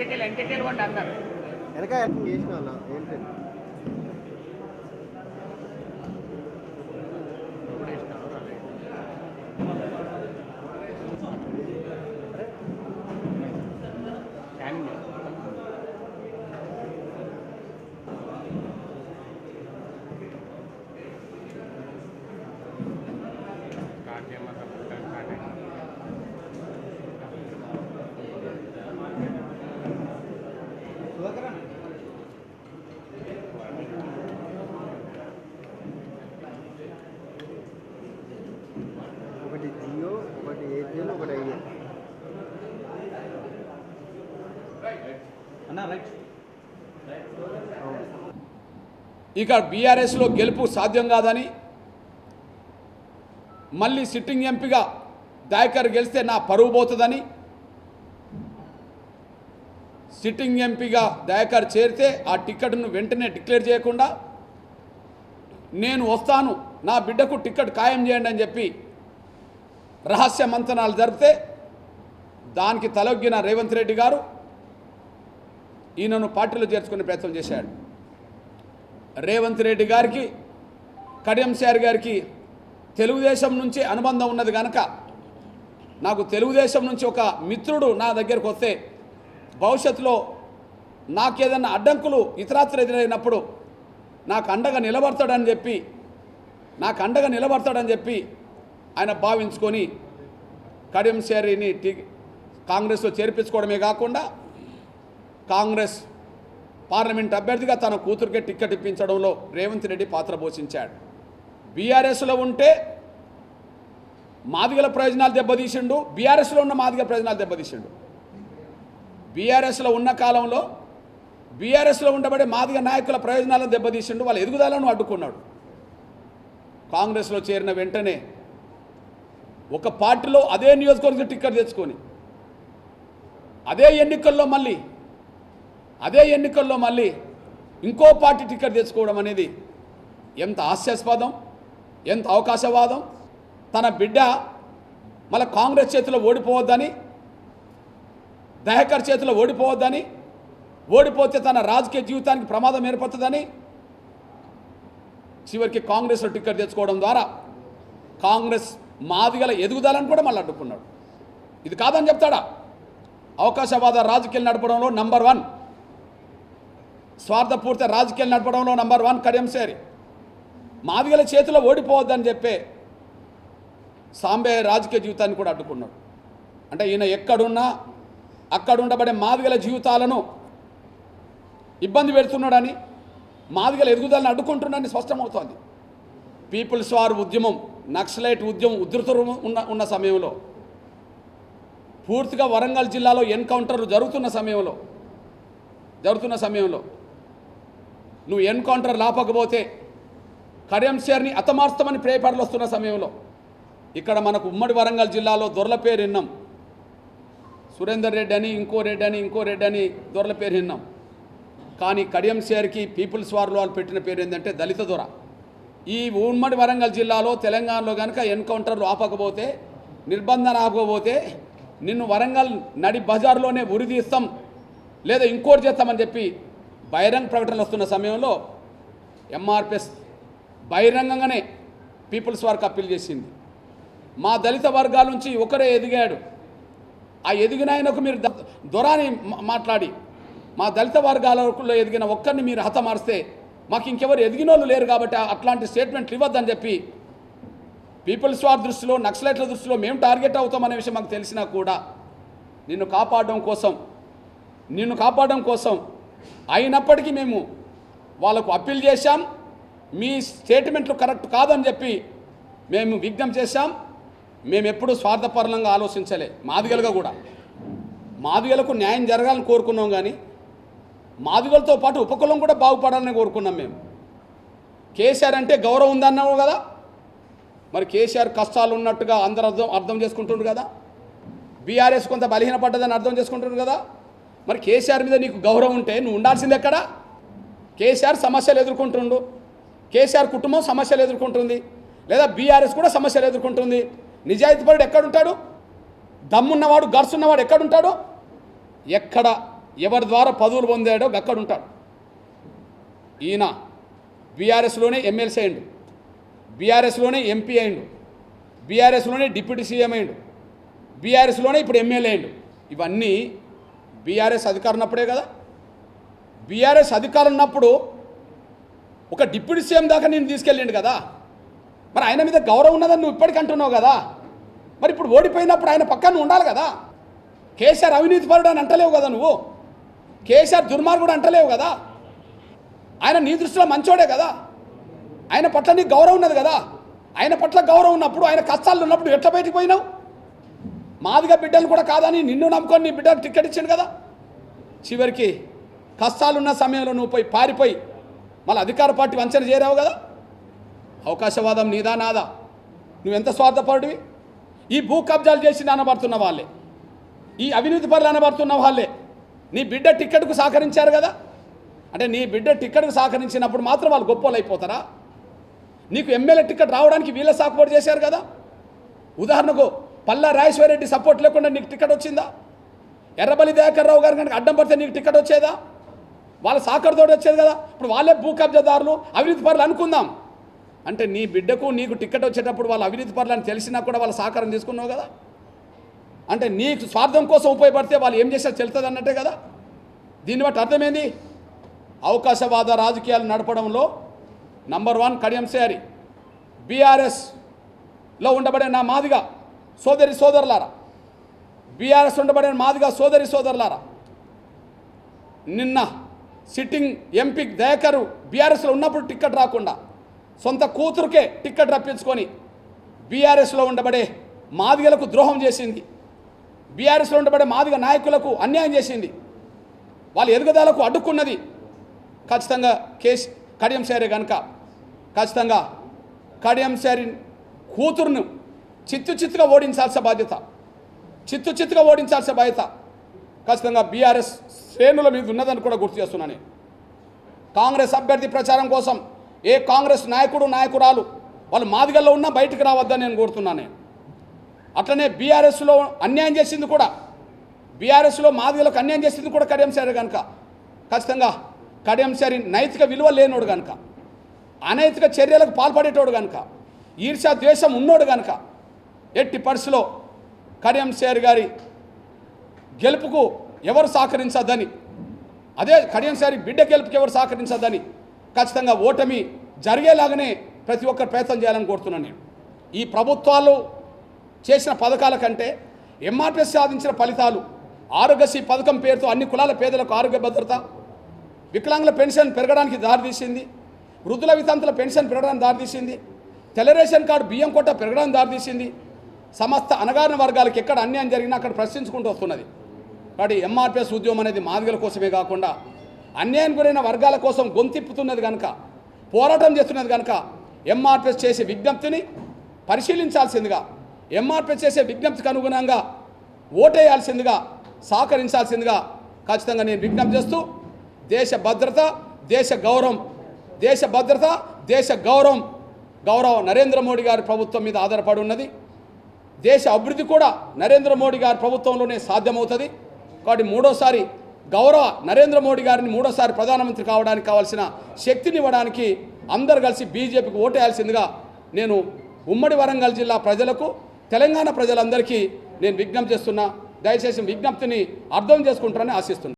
ఎంటికలు ఎంటికలు కూడా అన్నారు. వెనక చేసిన అన్న ఏంటి? ఇక బీఆర్ఎస్లో గెలుపు సాధ్యం కాదని మళ్ళీ సిట్టింగ్ ఎంపీగా దాయకర్ గెలిస్తే నా పరువు పోతుందని సిట్టింగ్ ఎంపీగా దయాకర్ చేరితే ఆ టిక్కెట్ను వెంటనే డిక్లేర్ చేయకుండా నేను వస్తాను నా బిడ్డకు టికెట్ ఖాయం చేయండి అని చెప్పి రహస్య మంతనాలు జరిపితే దానికి తలొగ్గిన రేవంత్ రెడ్డి గారు ఈయనను పార్టీలో చేర్చుకునే ప్రయత్నం చేశాడు. రేవంత్ రెడ్డి గారికి కడియంశార్ గారికి తెలుగుదేశం నుంచి అనుబంధం ఉన్నది కనుక నాకు తెలుగుదేశం నుంచి ఒక మిత్రుడు నా దగ్గరకు వస్తే భవిష్యత్తులో నాకేదన్నా అడ్డంకులు ఇతరాత్ర ఎదురైనప్పుడు నాకు అండగా నిలబడతాడని చెప్పి నాకు అండగా నిలబడతాడని చెప్పి ఆయన భావించుకొని కడియం కాంగ్రెస్లో చేర్పించుకోవడమే కాకుండా కాంగ్రెస్ పార్లమెంట్ అభ్యర్థిగా తన కూతురికే టిక్కెట్ ఇప్పించడంలో రేవంత్ రెడ్డి పాత్ర పోషించాడు. బీఆర్ఎస్లో ఉంటే మాదిగల ప్రయోజనాలు దెబ్బతీసిండు బీఆర్ఎస్లో ఉన్న మాదిగల ప్రయోజనాలు దెబ్బతీసిండు. బీఆర్ఎస్లో ఉన్న కాలంలో బీఆర్ఎస్లో ఉండబడే మాదిగ నాయకుల ప్రయోజనాలను దెబ్బతీసిండు వాళ్ళ ఎదుగుదలను అడ్డుకున్నాడు. కాంగ్రెస్లో చేరిన వెంటనే ఒక పార్టీలో అదే నియోజకవర్గం టిక్కెట్ తెచ్చుకొని అదే ఎన్నికల్లో మళ్ళీ అదే ఎన్నికల్లో మళ్ళీ ఇంకో పార్టీ టికెట్ తెచ్చుకోవడం అనేది ఎంత హాస్యాస్పదం ఎంత అవకాశవాదం. తన బిడ్డ మళ్ళీ కాంగ్రెస్ చేతిలో ఓడిపోవద్దని దహకర్ చేతిలో ఓడిపోవద్దని ఓడిపోతే తన రాజకీయ జీవితానికి ప్రమాదం ఏర్పడుతుందని చివరికి కాంగ్రెస్లో టికెట్ తెచ్చుకోవడం ద్వారా కాంగ్రెస్ మాదిగల ఎదుగుదలని కూడా మళ్ళీ అడ్డుకున్నాడు. ఇది కాదని చెప్తాడా? అవకాశవాద రాజకీయాలు నడపడంలో నంబర్ వన్. స్వార్థపూర్తి రాజకీయాలు నడపడంలో నంబర్ వన్ కడియం మాదిగల చేతిలో ఓడిపోవద్దని చెప్పే సాంబే రాజకీయ జీవితాన్ని కూడా అడ్డుకున్నాడు. అంటే ఈయన ఎక్కడున్నా అక్కడ ఉండబడే మాదిగల జీవితాలను ఇబ్బంది పెడుతున్నాడని మాదిగల ఎదుగుదలను అడ్డుకుంటున్నాడని స్పష్టమవుతోంది. పీపుల్స్ వార్ ఉద్యమం నక్సలైట్ ఉద్యమం ఉధృత ఉన్న ఉన్న సమయంలో పూర్తిగా వరంగల్ జిల్లాలో ఎన్కౌంటర్లు జరుగుతున్న సమయంలో జరుగుతున్న సమయంలో నువ్వు ఎన్కౌంటర్ లాపకపోతే కడియంశేర్ని అతమార్స్తమని పేపర్లు వస్తున్న సమయంలో ఇక్కడ మనకు ఉమ్మడి వరంగల్ జిల్లాలో దొరల పేరు విన్నాం సురేందర్ రెడ్డి అని ఇంకో రెడ్డి అని ఇంకో రెడ్డి అని దొరల పేరు విన్నాం కానీ కడియం షేర్కి పీపుల్స్ వార్లో వాళ్ళు పెట్టిన పేరు ఏంటంటే దళిత దొర. ఈ ఉమ్మడి వరంగల్ జిల్లాలో తెలంగాణలో కనుక ఎన్కౌంటర్లు ఆపకపోతే నిర్బంధన ఆపకపోతే నిన్ను వరంగల్ నడి బజార్లోనే ఉరిదీస్తాం లేదా ఇంకోటి చేస్తామని చెప్పి బహిరంగ ప్రకటనలు వస్తున్న సమయంలో ఎంఆర్పిఎస్ బహిరంగంగానే పీపుల్స్ వార్కి అప్పీల్ చేసింది. మా దళిత వర్గాల నుంచి ఒకరే ఎదిగాడు. ఆ ఎదిగిన ఆయనకు మీరు దొరాని మాట్లాడి. మా దళిత వర్గాలలో ఎదిగిన ఒక్కరిని మీరు హతమారిస్తే మాకు ఇంకెవరు ఎదిగిన వాళ్ళు లేరు కాబట్టి అట్లాంటి స్టేట్మెంట్లు ఇవ్వద్దని చెప్పి పీపుల్స్ వార్ దృష్టిలో నక్సలైట్ల దృష్టిలో మేము టార్గెట్ అవుతామనే విషయం మాకు తెలిసినా కూడా నిన్ను కాపాడడం కోసం నిన్ను కాపాడడం కోసం అయినప్పటికీ మేము వాళ్ళకు అప్పీల్ చేశాం. మీ స్టేట్మెంట్లు కరెక్ట్ కాదని చెప్పి మేము విజ్ఞప్తి చేశాం. మేము ఎప్పుడూ స్వార్థపరంగా ఆలోచించలే. మాదిగలుగా కూడా. మాదిగలకు న్యాయం జరగాలని కోరుకున్నాం కానీ మాదిగలతో పాటు ఉపకులం కూడా బాగుపడాలని కోరుకున్నాం మేము. కేసీఆర్ అంటే గౌరవం ఉందన్నావు కదా? మరి కేసీఆర్ కష్టాలు ఉన్నట్టుగా అందరూ అర్థం అర్థం చేసుకుంటుండ్రు కదా? బీఆర్ఎస్ కొంత బలహీనపడ్డదని అర్థం చేసుకుంటుండ్రు కదా? మరి కేసీఆర్ మీద నీకు గౌరవం ఉంటే నువ్వు ఉండాల్సింది ఎక్కడ? కేసీఆర్ సమస్యలు ఎదుర్కొంటుండు. కేసీఆర్ కుటుంబం సమస్యలు ఎదుర్కొంటుంది. లేదా బీఆర్ఎస్ కూడా సమస్యలు ఎదుర్కొంటుంది. నిజాయితీపరుడు ఎక్కడుంటాడు దమ్మున్నవాడు గర్స్ ఉన్నవాడు ఎక్కడుంటాడు ఎక్కడ? ఎవరి ద్వారా పదవులు పొందాడో అక్కడుంటాడు ఈయన బీఆర్ఎస్లోనే ఎమ్మెల్సీ అయిండు బీఆర్ఎస్లోనే ఎంపీ అయిండు బీఆర్ఎస్లోనే డిప్యూటీ సీఎం అయిండు బీఆర్ఎస్లోనే ఇప్పుడు ఎమ్మెల్యే అయిండు ఇవన్నీ బీఆర్ఎస్ అధికారం ఉన్నప్పుడే కదా? బీఆర్ఎస్ అధికారం ఉన్నప్పుడు ఒక డిప్యూటీ సీఎం దాకా నేను తీసుకెళ్ళిండు కదా? మరి ఆయన మీద గౌరవం ఉన్నదని నువ్వు ఇప్పటికీ అంటున్నావు కదా? మరి ఇప్పుడు ఓడిపోయినప్పుడు ఆయన పక్కన ఉండాలి కదా? కేసీఆర్ అవినీతి పరుడు అని అంటలేవు కదా నువ్వు? కేసీఆర్ దుర్మార్గుడు అంటలేవు కదా? ఆయన నీ దృష్టిలో మంచోడే కదా? ఆయన పట్ల నీకు గౌరవం ఉన్నది కదా? ఆయన పట్ల గౌరవం ఉన్నప్పుడు ఆయన కష్టాలు ఉన్నప్పుడు ఎట్లా బయటికి పోయినావు? మాదిగా బిడ్డలు కూడా కాదని నిన్ను నమ్ముకొని నీ బిడ్డకు టికెట్ ఇచ్చిండు కదా. చివరికి కష్టాలున్న సమయంలో నువ్వు పోయి పారిపోయి మళ్ళీ అధికార పార్టీ వంచన చేరావు కదా. అవకాశవాదం నీదా నాదా? నువ్వెంత స్వార్థపరుడివి? ఈ భూ కబ్జాలు చేసి అనబడుతున్న వాళ్ళే. ఈ అవినీతి పనులు అనబడుతున్న వాళ్ళే. నీ బిడ్డ టిక్కెట్కు సహకరించారు కదా. అంటే నీ బిడ్డ టిక్కెట్కు సహకరించినప్పుడు మాత్రం వాళ్ళు గొప్పలు అయిపోతారా? నీకు ఎమ్మెల్యే టికెట్ రావడానికి వీళ్ళ సపోర్ట్ చేశారు కదా. ఉదాహరణకు పల్లా రాజేశ్వరరెడ్డి సపోర్ట్ లేకుండా నీకు టికెట్ వచ్చిందా? ఎర్రబలి దయాకర్ రావు గారు కనుక అడ్డం పడితే నీకు టికెట్ వచ్చేదా? వాళ్ళ సాకర్తోటి వచ్చేది కదా? ఇప్పుడు వాళ్ళే భూ కబ్జాదారులు అవినీతి పరులు అనుకుందాం. అంటే నీ బిడ్డకు నీకు టికెట్ వచ్చేటప్పుడు వాళ్ళ అవినీతి పరులు అని తెలిసినా కూడా వాళ్ళ సహకారం తీసుకున్నావు కదా? అంటే నీకు స్వార్థం కోసం ఉపయోగపడితే వాళ్ళు ఏం చేసినా చెల్తుంది అన్నట్టే కదా? దీన్ని బట్టి అర్థమైంది? అవకాశవాద రాజకీయాలు నడపడంలో నంబర్ వన్ కడియం సేరి బీఆర్ఎస్లో ఉండబడే నా మాదిగా. సోదరి సోదరులారా బీఆర్ఎస్ ఉండబడే మాదిగా సోదరి సోదరులారా నిన్న సిట్టింగ్ ఎంపీ దయాకరు బీఆర్ఎస్లో ఉన్నప్పుడు టిక్కెట్ రాకుండా సొంత కూతురుకే టిక్కెట్ రప్పించుకొని బీఆర్ఎస్లో ఉండబడే మాదిగలకు ద్రోహం చేసింది. బీఆర్ఎస్లో ఉండబడే మాదిగ నాయకులకు అన్యాయం చేసింది. వాళ్ళ ఎదుగుదలకు అడ్డుకున్నది ఖచ్చితంగా కేస్ కడియం శారీ కనుక ఖచ్చితంగా కడియం శారీ కూతురును చిత్తు చిత్తుగా ఓడించాల్సిన బాధ్యత. చిత్తు చిత్తుగా ఓడించాల్సిన బాధ్యత. ఖచ్చితంగా బీఆర్ఎస్ శ్రేణుల మీద ఉన్నదని కూడా గుర్తు చేస్తున్నాను కాంగ్రెస్ అభ్యర్థి ప్రచారం కోసం ఏ కాంగ్రెస్ నాయకుడు నాయకురాలు వాళ్ళు మాదిగల్లో ఉన్నా బయటకు రావద్దని నేను కోరుతున్నాను అట్లనే బీఆర్ఎస్లో అన్యాయం చేసింది కూడా బీఆర్ఎస్లో మాదిగలకు అన్యాయం చేసింది కూడా కడియంశారి కనుక. ఖచ్చితంగా కడియంశారి నైతిక విలువ లేనోడు కనుక. అనైతిక చర్యలకు పాల్పడేటోడు కనుక. ఈర్షా ద్వేషం ఉన్నోడు కనుక. ఎట్టి పరిస్థితిలో కడియం సారి గారి గెలుపుకు ఎవరు సహకరించద్దని అదే కడియం సారి బిడ్డ గెలుపుకి ఎవరు సహకరించద్దని ఖచ్చితంగా ఓటమి జరిగేలాగానే ప్రతి ఒక్కరు ప్రయత్నం చేయాలని కోరుతున్నాను నేను. ఈ ప్రభుత్వాలు చేసిన పథకాల కంటే ఎంఆర్పిఎస్ సాధించిన ఫలితాలు ఆరోగ్యశ్రీ పథకం పేరుతో అన్ని కులాల పేదలకు ఆరోగ్య భద్రత వికలాంగుల పెన్షన్ పెరగడానికి దారితీసింది వృద్ధుల వితంతుల పెన్షన్ పెరగడానికి దారితీసింది తెల్ల రేషన్ కార్డు బియ్యం కొట్ట పెరగడానికి దారితీసింది సమస్త అనగారిన వర్గాలకు ఎక్కడ అన్యాయం జరిగినా అక్కడ ప్రశ్నించుకుంటూ వస్తున్నది. కాబట్టి ఎంఆర్పిఎస్ ఉద్యమం అనేది మాదిగల కోసమే కాకుండా అన్యాయం గురైన వర్గాల కోసం గొంతిప్పుతున్నది కనుక పోరాటం చేస్తున్నది కనుక ఎంఆర్పిఎస్ చేసే విజ్ఞప్తిని పరిశీలించాల్సిందిగా ఎంఆర్పిఎస్ చేసే విజ్ఞప్తికి అనుగుణంగా ఓటేయాల్సిందిగా సహకరించాల్సిందిగా ఖచ్చితంగా నేను విజ్ఞప్తి చేస్తూ దేశ భద్రత దేశ గౌరవం దేశ భద్రత దేశ గౌరవం గౌరవం నరేంద్ర మోడీ గారి ప్రభుత్వం మీద ఆధారపడి ఉన్నది. దేశ అభివృద్ధి కూడా నరేంద్ర మోడీ గారి ప్రభుత్వంలోనే సాధ్యమవుతుంది. కాబట్టి మూడోసారి గౌరవ నరేంద్ర మోడీ గారిని మూడోసారి ప్రధానమంత్రి కావడానికి కావాల్సిన శక్తిని ఇవ్వడానికి అందరు కలిసి బీజేపీకి ఓటేయాల్సిందిగా నేను ఉమ్మడి వరంగల్ జిల్లా ప్రజలకు తెలంగాణ ప్రజలందరికీ నేను విజ్ఞప్తి చేస్తున్నా. దయచేసి విజ్ఞప్తిని అర్థం చేసుకుంటారని ఆశిస్తున్నాను